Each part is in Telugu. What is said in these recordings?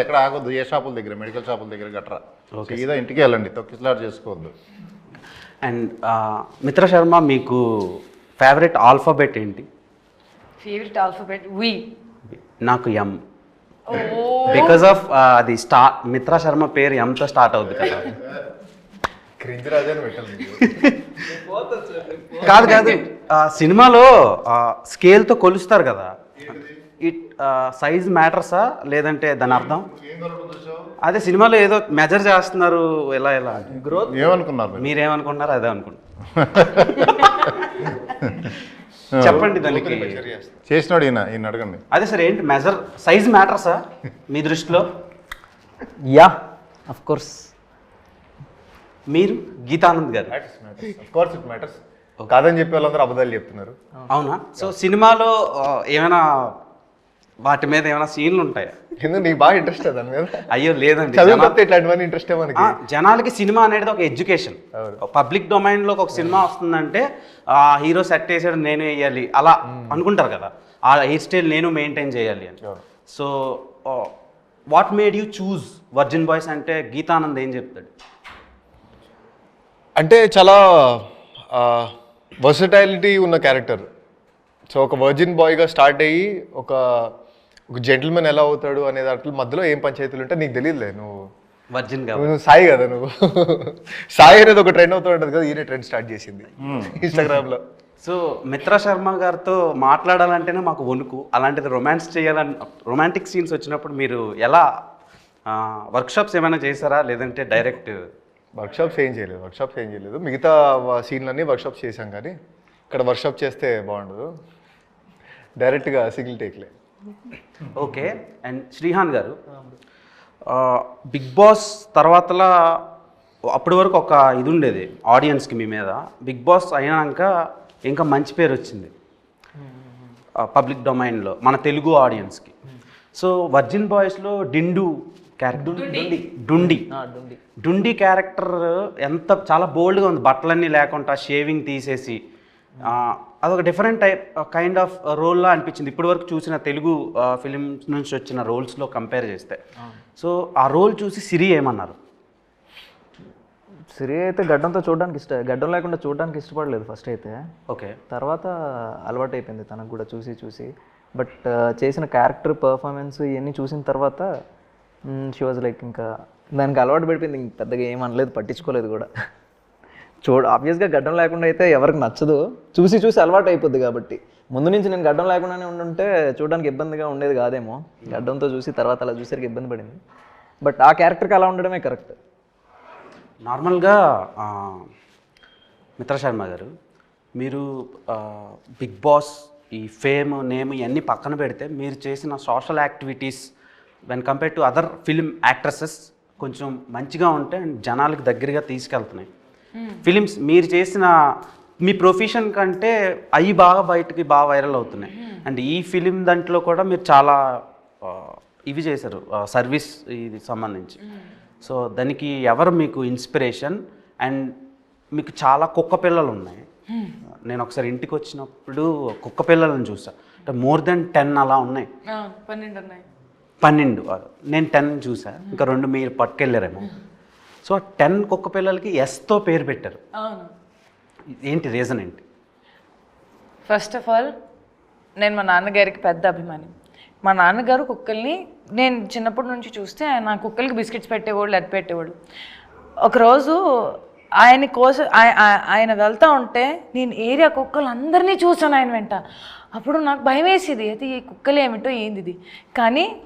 ఎక్కడ ఆగొద్దు ఏ షాపుల దగ్గర మెడికల్ షాపుల దగ్గర గట్రా. సీదా ఇంటికి వెళ్ళండి తొక్కిసలాట్ చేసుకోవద్దు. అండ్ మిత్ర శర్మ మీకు ఫేవరెట్ ఆల్ఫాబెట్ ఏంటి? Favourite alphabet V. నాకు ఎం. బికాస్ ఆఫ్ అది స్టా మిత్ర శర్మ పేరు ఎంతో స్టార్ట్ అవుద్ది కదా. కాదు కాదు సినిమాలో స్కేల్తో కొలుస్తారు కదా. ఇట్ సైజ్ మ్యాటర్సా? లేదంటే దాని అర్థం? అదే సినిమాలో ఏదో మెజర్ చేస్తున్నారు ఎలా ఎలా? గ్రోత్ ఏమనుకున్నారు మీరు? మీరేమనుకుంటున్నారు అదే అనుకుంటున్నారు. చెప్పండి దానికి. చేసినాడు ఈయన ఈయన అడగండి. అదే సార్ ఏంటి మెజర్ సైజ్ మ్యాటర్సా మీ దృష్టిలో? యా అఫ్ కోర్స్ మీరు? గీతానంద్ గారు. కోర్స్ ఇట్ మ్యాటర్స్ కాదని చెప్పే వాళ్ళందరూ అబద్ధాలు చెప్తున్నారు. అవునా? సో సినిమాలో ఏమైనా వాటి మీద ఏమైనా సీన్లు ఉంటాయా? ఎందుకు? నీకు బాగా ఇంట్రెస్ట్ దాని మీద? అయ్యో లేదండి. ఇట్లాంటివన్నీ ఇంట్రెస్ట్ మనకి. జనాలకి సినిమా అనేది ఒక ఎడ్యుకేషన్. పబ్లిక్ డొమైన్లో ఒక సినిమా వస్తుందంటే ఆ హీరో సెట్ వేసాడు నేను వేయాలి. అలా అనుకుంటారు కదా. ఆ హెయిర్ స్టైల్ నేను మెయింటైన్ చేయాలి అని. So what made you choose virgin boys అంటే గీతానంద్ ఏం చెప్తాడు? అంటే చాలా వర్సటైలిటీ ఉన్న క్యారెక్టర్ సో ఒక వర్జిన్ బాయ్గా స్టార్ట్ అయ్యి ఒక ఒక జెంటిల్మెన్ ఎలా అవుతాడు అనే దాంట్లో మధ్యలో ఏం పంచాయతీలు ఉంటే నీకు తెలియదులే నువ్వు వర్జిన్ నువ్వు సాయి కదా నువ్వు. సాయి అనేది ఒక ట్రెండ్ అవుతూ ఉంటుంది కదా ఈయన ట్రెండ్ స్టార్ట్ చేసింది. ఇన్స్టాగ్రామ్లో సో మిత్ర శర్మ గారితో మాట్లాడాలంటేనే మాకు వణుకు. అలాంటిది రొమాన్స్ చేయాలని రొమాంటిక్ సీన్స్ వచ్చినప్పుడు మీరు ఎలా వర్క్షాప్స్ ఏమైనా చేశారా? లేదంటే డైరెక్ట్ వర్క్షాప్స్ ఏం చేయలేదు వర్క్షాప్స్ ఏం చేయలేదు. మిగతా సీన్లన్నీ వర్క్షాప్స్ చేశాం కానీ ఇక్కడ వర్క్షాప్ చేస్తే బాగుండదు. డైరెక్ట్గా సింగిల్ టేక్లే ఓకే. అండ్ శ్రీహాన్ గారు బిగ్ బాస్ తర్వాతలా అప్పటి వరకు ఒక ఇది ఉండేది ఆడియన్స్కి మీ మీద. బిగ్ బాస్ అయినాక ఇంకా మంచి పేరు వచ్చింది. పబ్లిక్ డొమైన్లో మన తెలుగు ఆడియన్స్కి సో వర్జిన్ బాయ్స్లో డిండు క్యారెక్టర్ డుండి. డుండి. డుండి. క్యారెక్టర్ ఎంత చాలా బోల్డ్గా ఉంది. బట్టలన్నీ లేకుండా షేవింగ్ తీసేసి అదొక డిఫరెంట్ టైప్ కైండ్ ఆఫ్ రోల్లా అనిపించింది. ఇప్పటి వరకు చూసిన తెలుగు ఫిలిమ్స్ నుంచి వచ్చిన రోల్స్లో కంపేర్ చేస్తే. సో ఆ రోల్ చూసి సిరి ఏమన్నారు? సిరి అయితే గడ్డంతో చూడడానికి ఇష్ట గడ్డం లేకుండా చూడడానికి ఇష్టపడలేదు ఫస్ట్ అయితే. ఓకే. తర్వాత అలవాటు అయిపోయింది తనకు కూడా చూసి చూసి. బట్ చేసిన క్యారెక్టర్ పర్ఫార్మెన్స్ ఇవన్నీ చూసిన తర్వాత షీ వాజ్ లైక్ ఇంకా దానికి అలవాటు పడిపోయింది ఇంక పెద్దగా ఏం అనలేదు పట్టించుకోలేదు కూడా. చూడ ఆబ్వియస్గా గడ్డం లేకుండా అయితే ఎవరికి నచ్చదు. చూసి చూసి అలవాటు అయిపోద్ది కాబట్టి. ముందు నుంచి నేను గడ్డం లేకుండానే ఉండుంటే చూడడానికి ఇబ్బందిగా ఉండేది కాదేమో. గడ్డంతో చూసి తర్వాత అలా చూసేసరికి ఇబ్బంది పడింది. బట్ ఆ క్యారెక్టర్కి అలా ఉండడమే కరెక్ట్ నార్మల్గా మిత్ర శర్మ గారు మీరు బిగ్ బాస్ ఈ ఫేమ్ నేమ్ ఇవన్నీ పక్కన పెడితే మీరు చేసిన social activities when compare to other film actresses కొంచెం మంచిగా ఉంటే అండ్ జనాలకు దగ్గరగా తీసుకెళ్తున్నాయి. ఫిలిమ్స్ మీరు చేసిన మీ ప్రొఫెషన్ కంటే అవి బాగా బయటకి బాగా వైరల్ అవుతున్నాయి. అండ్ ఈ ఫిలిం దాంట్లో కూడా మీరు చాలా ఇవి చేశారు సర్వీస్ ఇది సంబంధించి. సో దానికి ఎవరు మీకు ఇన్స్పిరేషన్? అండ్ మీకు చాలా కుక్క పిల్లలు ఉన్నాయి. నేను ఒకసారి ఇంటికి వచ్చినప్పుడు కుక్క పిల్లలను చూసా. అంటే మోర్ దెన్ టెన్ అలా ఉన్నాయి. పన్నెండు ఉన్నాయి. పన్నెండు నేను టెన్ చూసా. ఇంకా రెండు మీరు పట్టుకెళ్ళారేమో. సో టెన్ కుక్క పిల్లలకి ఎస్తో పేరు పెట్టారు. అవును. ఏంటి రీజన్ ఏంటి? ఫస్ట్ ఆఫ్ ఆల్ నేను మా నాన్నగారికి పెద్ద అభిమాని. మా నాన్నగారు కుక్కల్ని నేను చిన్నప్పటి నుంచి చూస్తే ఆయన కుక్కలకి బిస్కెట్స్ పెట్టేవాళ్ళు అది పెట్టేవాడు ఒకరోజు ఆయన కోసం ఆయ- ఆయ- ఆయన వెళ్తా ఉంటే నేను ఏరియా కుక్కలు అందరినీ చూసాను ఆయన వెంట. అప్పుడు నాకు భయం వేసేది అయితే ఈ కుక్కలు ఏమిటో ఏంది ఇది కానీ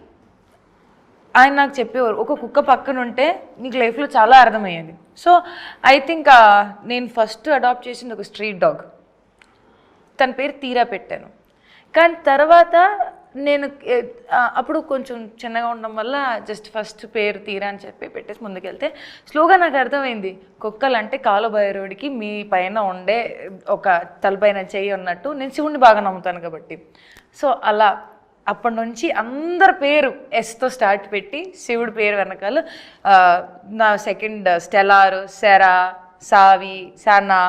ఆయన నాకు చెప్పేవారు ఒక కుక్క పక్కన ఉంటే నీకు లైఫ్లో చాలా అర్థమయ్యేది. సో ఐ థింక్ uh, నేను ఫస్ట్ అడాప్ట్ చేసింది ఒక స్ట్రీట్ డాగ్ తన పేరు తీరా పెట్టాను. కానీ తర్వాత నేను అప్పుడు కొంచెం చిన్నగా ఉండడం వల్ల జస్ట్ ఫస్ట్ పేరు తీరా అని చెప్పి పెట్టేసి ముందుకెళ్తే స్లోగా నాకు అర్థమైంది. కుక్కలు అంటే కాలుబైరోడికి మీ పైన ఉండే ఒక తలపైన చేయి ఉన్నట్టు నేను శివుణ్ణి బాగా నమ్ముతాను కాబట్టి. సో అలా అప్పటి నుంచి అందరి పేరు ఎస్తో స్టార్ట్ పెట్టి శివుడి పేరు వెనకాల నా సెకండ్ స్టెలార్ సెరా సావి సనా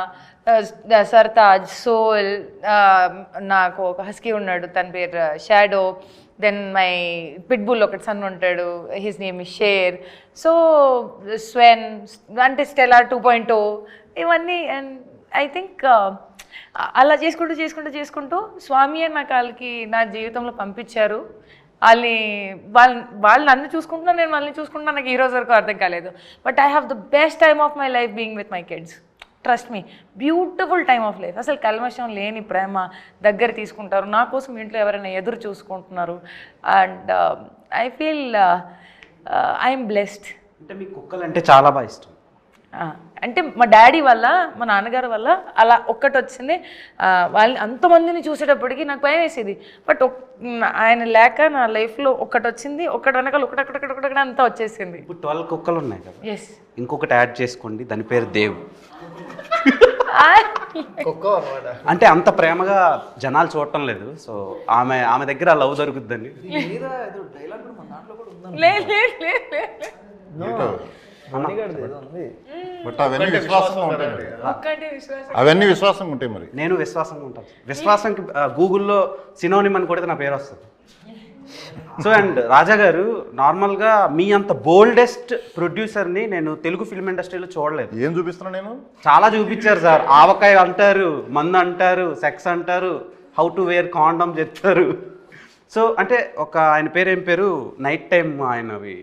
సర్తాజ్ సోల్ నాకు ఒక హస్కీ ఉన్నాడు తన పేరు షాడో దెన్ మై పిట్బుల్ ఒకటి సన్ ఉంటాడు his name is Sher so Sven అంటే స్టెలార్ టూ పాయింట్ ఇవన్నీ అండ్ ఐ థింక్ అలా చేసుకుంటూ చేసుకుంటూ చేసుకుంటూ స్వామి అని నాకు వాళ్ళకి నా జీవితంలో పంపించారు. వాళ్ళని వాళ్ళు వాళ్ళు నన్ను చూసుకుంటున్నా నేను వాళ్ళని చూసుకుంటున్నా నాకు ఈ రోజు వరకు అర్థం కాలేదు. But I have the best time of my life being with my kids trust me beautiful time of life అసలు కల్మషం లేని ప్రేమ దగ్గర తీసుకుంటారు. నా కోసం ఇంట్లో ఎవరైనా ఎదురు చూసుకుంటున్నారు. And I feel I'm blessed అంటే మీ కుక్కలు అంటే చాలా బాగా ఇష్టం. అంటే మా డాడీ వల్ల మా నాన్నగారి వల్ల అలా ఒక్కటి వచ్చింది వాళ్ళని అంతమందిని చూసేటప్పటికి నాకు భయం వేసేది బట్ ఆయన లేక నా లైఫ్లో ఒక్కటి వచ్చింది ఒక్కటి వెనకాల ఒకటొకటొకటొకటి అంతా వచ్చేసింది. ఇప్పుడు ట్వెల్వ్ కుక్కలు ఉన్నాయి కదా. ఎస్ ఇంకొకటి యాడ్ చేసుకోండి. దాని పేరు దేవ్. అంటే అంత ప్రేమగా జనాలు చూడటం లేదు. సో ఆమె ఆమె దగ్గర లవ్ దొరుకుద్దని లేదు లేదు లేదు లేదు. ఏదో ఉంది బట్ అవన్నీ విశ్వాసంగా ఉంటాయి విశ్వాసం. అవన్నీ విశ్వాసంగా ఉంటాయి మరి. నేను విశ్వాసంగా ఉంటాను విశ్వాసంకి గూగుల్లో సినోనిమ్ అని కొడితే నా పేరు వస్తుంది. సో అండ్ రాజా గారు నార్మల్గా మీ అంత బోల్డెస్ట్ ప్రొడ్యూసర్ని నేను తెలుగు ఫిల్మ్ ఇండస్ట్రీలో చూడలేదు. ఏం చూపిస్తున్నా నేను? చాలా చూపించారు సార్. ఆవకాయ అంటారు మందు అంటారు సెక్స్ అంటారు హౌ టు వేర్ కాండమ్ చెప్తారు. సో అంటే ఒక ఆయన పేరు ఏం పేరు? Night time ఆయనవి.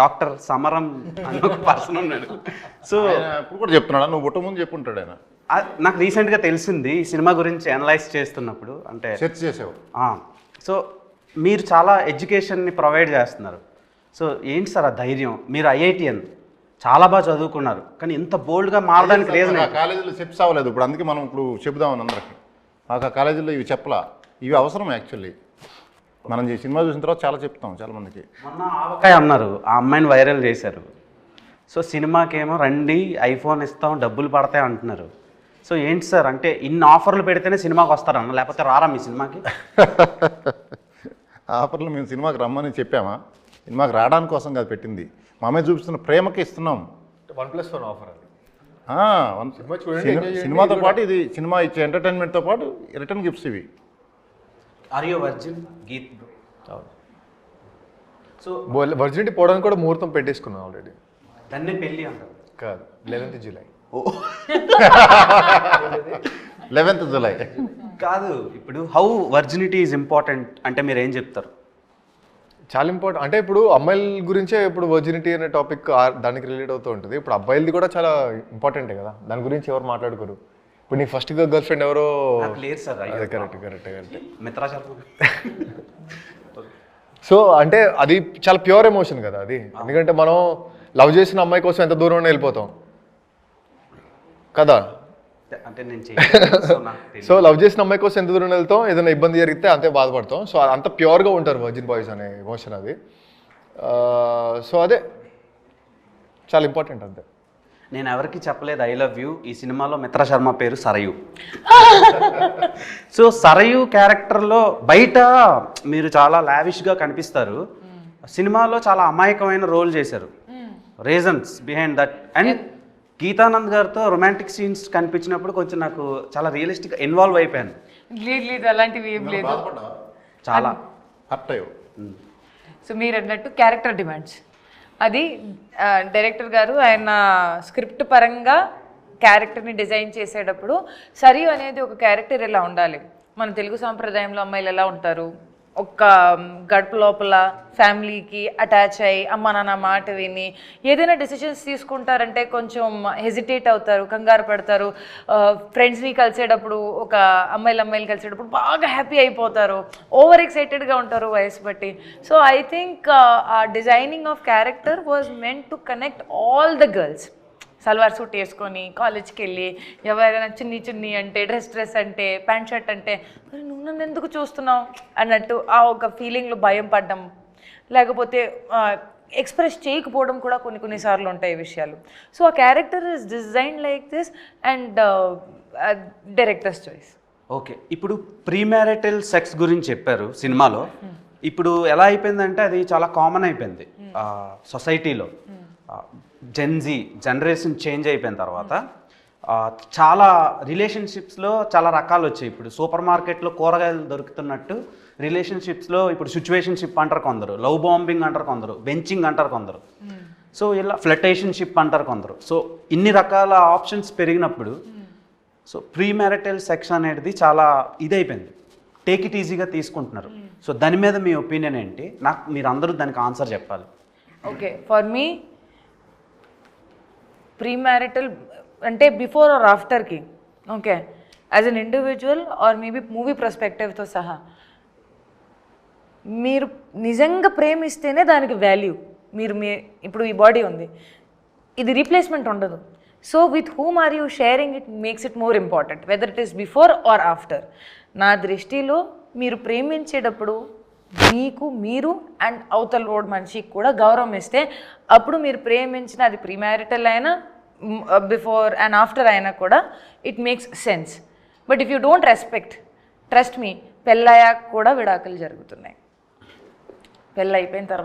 డాక్టర్ సమరం అని ఒక పర్సన్ ఉన్నాడు. సో ఇప్పుడు కూడా చెప్తున్నాడా? నువ్వు పుట్ట ముందు చెప్పుంటాడు ఆయన. నాకు రీసెంట్గా తెలిసింది ఈ సినిమా గురించి అనలైజ్ చేస్తున్నప్పుడు. అంటే సెర్చ్ చేసావు సో మీరు చాలా ఎడ్యుకేషన్ని ప్రొవైడ్ చేస్తున్నారు. సో ఏంటి సార్ ఆ ధైర్యం? మీరు ఐఐటిఎన్. చాలా బాగా చదువుకున్నారు. కానీ ఇంత బోల్డ్గా మారడానికి రీజన్ కాలేజీలో చెప్పి అవ్వలేదు ఇప్పుడు. అందుకే మనం ఇప్పుడు చెబుదామని అందరికి. మాకు ఆ కాలేజీలో ఇవి చెప్పలా. ఇవి అవసరం యాక్చువల్లీ మనం ఈ సినిమా చూసిన తర్వాత చాలా చెప్తాం చాలా మందికి మొన్న ఆవకాయ అన్నారు ఆ అమ్మాయిని వైరల్ చేశారు. సో సినిమాకేమో రండి ఐఫోన్ ఇస్తాం డబ్బులు పడతాయి అంటున్నారు. సో ఏంటి సార్ అంటే ఇన్ని ఆఫర్లు పెడితేనే సినిమాకి వస్తారన్న లేకపోతే రారా మీ సినిమాకి? ఆఫర్లు మేము సినిమాకి రమ్మని చెప్పామా? సినిమాకి రావడానికి కోసం కాదు పెట్టింది. మా అమ్మాయి చూపిస్తున్న ప్రేమకి ఇస్తున్నాం. వన్ ప్లస్ వన్ ఆఫర్ అది. ఆ, వన్- సినిమా చూడండి, సినిమా- enjoy చేయండి, సినిమాతో ఇది పాటు ఇది సినిమా ఇచ్చే ఎంటర్టైన్మెంట్తో పాటు రిటర్న్ గిఫ్ట్స్ ఇవి. ఆర్యో వర్జిన్ గీత్ సో వర్జినిటీ పోవడానికి కూడా ముహూర్తం పెట్టేసుకున్నాం ఆల్రెడీ దాన్నే పెళ్ళి అంటారు. కాదు లెవెన్త్ జూలై లెవెన్త్ జులై కాదు ఇప్పుడు హౌ వర్జినిటీ ఈజ్ ఇంపార్టెంట్ అంటే మీరు ఏం చెప్తారు? చాలా ఇంపార్టెంట్ అంటే ఇప్పుడు అమ్మాయిల గురించే ఇప్పుడు వర్జినిటీ అనే టాపిక్ దానికి రిలేట్ అవుతూ ఉంటుంది. ఇప్పుడు అబ్బాయిలది కూడా చాలా ఇంపార్టెంటే కదా. దాని గురించి ఎవరు మాట్లాడుకోరు. ఇప్పుడు నీ ఫస్ట్ గర్ల్ ఫ్రెండ్ ఎవరో నాకు లేదు sir correct correct correct Mitra so అంటే అది చాలా ప్యూర్ ఎమోషన్ కదా అది. ఎందుకంటే మనం లవ్ చేసిన అమ్మాయి కోసం ఎంత దూరం వెళ్ళిపోతాం. కదా? అంటే నేను నాకు. సో లవ్ చేసిన అమ్మాయి కోసం ఎంత దూరం వెళ్తాం ఏదైనా ఇబ్బంది జరిగితే అంతే బాధపడతాం. సో అంత ప్యూర్గా ఉంటారు వర్జిన్ బాయ్స్ అనే ఎమోషన్ అది. సో అదే చాలా ఇంపార్టెంట్ అంతే. నేను ఎవరికి చెప్పలేదు ఐ లవ్ యూ ఈ సినిమాలో మిత్ర శర్మ పేరు సరయు. సో సరయు క్యారెక్టర్లో బయట మీరు చాలా లావిష్గా కనిపిస్తారు. సినిమాలో చాలా అమాయకమైన రోల్ చేశారు. Reasons behind that. And Geethanand గారితో రొమాంటిక్ సీన్స్ కనిపించినప్పుడు కొంచెం నాకు చాలా రియలిస్టిక్ ఇన్వాల్వ్ అయిపోయాను. లేదు లేదు అలాంటివి ఏం లేదు. చాలా. సో మీరు అన్నట్టు క్యారెక్టర్ డిమాండ్స్. అది డైరెక్టర్ గారు ఆయన స్క్రిప్ట్ పరంగా క్యారెక్టర్ని డిజైన్ చేసేటప్పుడు సరియు అనేది ఒక క్యారెక్టర్ ఎలా ఉండాలి? మన తెలుగు సాంప్రదాయంలో అమ్మాయిలు ఎలా ఉంటారు? ఒక గడప లోపల ఫ్యామిలీకి అటాచ్ అయ్యి అమ్మ నాన్న మాట విని ఏదైనా డెసిషన్స్ తీసుకుంటారంటే కొంచెం హెజిటేట్ అవుతారు కంగారు పడతారు. ఫ్రెండ్స్ని కలిసేటప్పుడు ఒక అమ్మాయిలు అమ్మాయిలు కలిసేటప్పుడు బాగా హ్యాపీ అయిపోతారు. ఓవర్ ఎక్సైటెడ్గా ఉంటారు వయసు బట్టి. సో ఐ థింక్ ఆ designing of character was meant to connect all the girls salwar suit వేసుకొని కాలేజ్కి వెళ్ళి ఎవరైనా చున్నీ చున్నీ అంటే డ్రెస్ డ్రెస్ అంటే ప్యాంట్ షర్ట్ అంటే మరి నువ్వు నన్ను ఎందుకు చూస్తున్నావు? అన్నట్టు ఆ ఒక ఫీలింగ్లో భయం పడ్డం. లేకపోతే ఎక్స్ప్రెస్ చేయకపోవడం కూడా కొన్ని కొన్నిసార్లు ఉంటాయి ఈ విషయాలు. సో ఆ character is design like this and directors choice okay ఇప్పుడు ప్రీమ్యారిటల్ సెక్స్ గురించి చెప్పారు సినిమాలో. ఇప్పుడు ఎలా అయిపోయిందంటే అది చాలా కామన్ అయిపోయింది. సొసైటీలో జెన్జీ జనరేషన్ చేంజ్ అయిపోయిన తర్వాత చాలా రిలేషన్షిప్స్లో చాలా రకాలు వచ్చాయి. ఇప్పుడు సూపర్ మార్కెట్లో కూరగాయలు దొరుకుతున్నట్టు రిలేషన్షిప్స్లో ఇప్పుడు సిచ్యువేషన్షిప్ అంటారు కొందరు లవ్ బాంబింగ్ అంటారు కొందరు బెంచింగ్ అంటారు కొందరు. సో ఇలా ఫ్లటేషన్షిప్ అంటారు కొందరు. సో ఇన్ని రకాల ఆప్షన్స్ పెరిగినప్పుడు సో ప్రీ మ్యారిటల్ సెక్స్ అనేది చాలా ఇదైపోయింది. టేక్ ఇట్ ఈజీగా తీసుకుంటున్నారు. సో దాని మీద మీ ఒపీనియన్ ఏంటి? నాకు మీరు అందరూ దానికి ఆన్సర్ చెప్పాలి. Okay for me premarital అంటే before or ఆఫ్టర్కి okay as an individual or maybe movie ప్రస్పెక్టివ్తో సహా. మీరు నిజంగా ప్రేమిస్తేనే దానికి వాల్యూ మీరు మీ ఇప్పుడు ఈ బాడీ ఉంది. ఇది రీప్లేస్మెంట్ ఉండదు. So with whom are you sharing it makes it more important whether it is before or after నా దృష్టిలో మీరు ప్రేమించేటప్పుడు మీకు మీరు అండ్ అవతల రోడ్ మనిషికి కూడా గౌరవం ఇస్తే అప్పుడు మీరు ప్రేమించిన అది ప్రీమ్యారిటల్ అయినా బిఫోర్ అండ్ ఆఫ్టర్ అయినా కూడా it makes sense but if you don't respect trust మీ పెళ్ళయ్యాక కూడా విడాకులు జరుగుతున్నాయి. పెళ్ళి అయిపోయిన తర్వాత